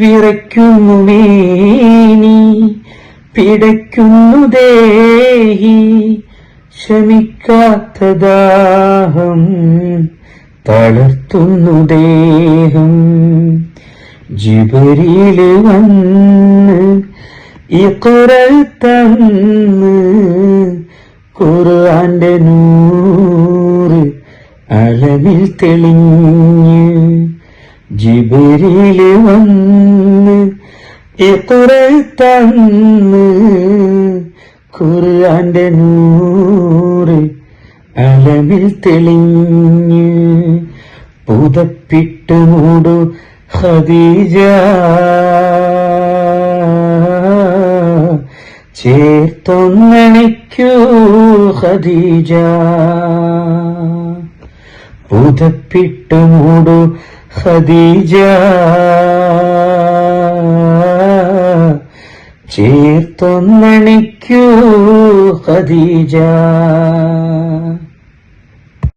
വിറയ്ക്കുന്നു മേനി പിടയ്ക്കുന്നു ദേഹി ശമിക്കാത്ത തളർത്തുന്നു ദേഹം. ജിബരിയിൽ വന്ന് ഇക്കുറൽ തന്ന് ഖുർആന്റെ നൂറ് അളവിൽ തെളിഞ്ഞ്. ജിബരിൽ വന്ന് ഇക്കുറൽ തന്ന് ഖുർആന്റെ നൂറ് അലമിൽ തെളിഞ്ഞ് പുതപ്പിട്ട് മൂടു ഖദീജ. ചേർത്തൊന്നണിക്കൂ ഖദീജ. പുതപ്പിട്ട് മൂടു ഖദീജ. ചേർത്തൊന്നണിക്കൂ ഖദീജ.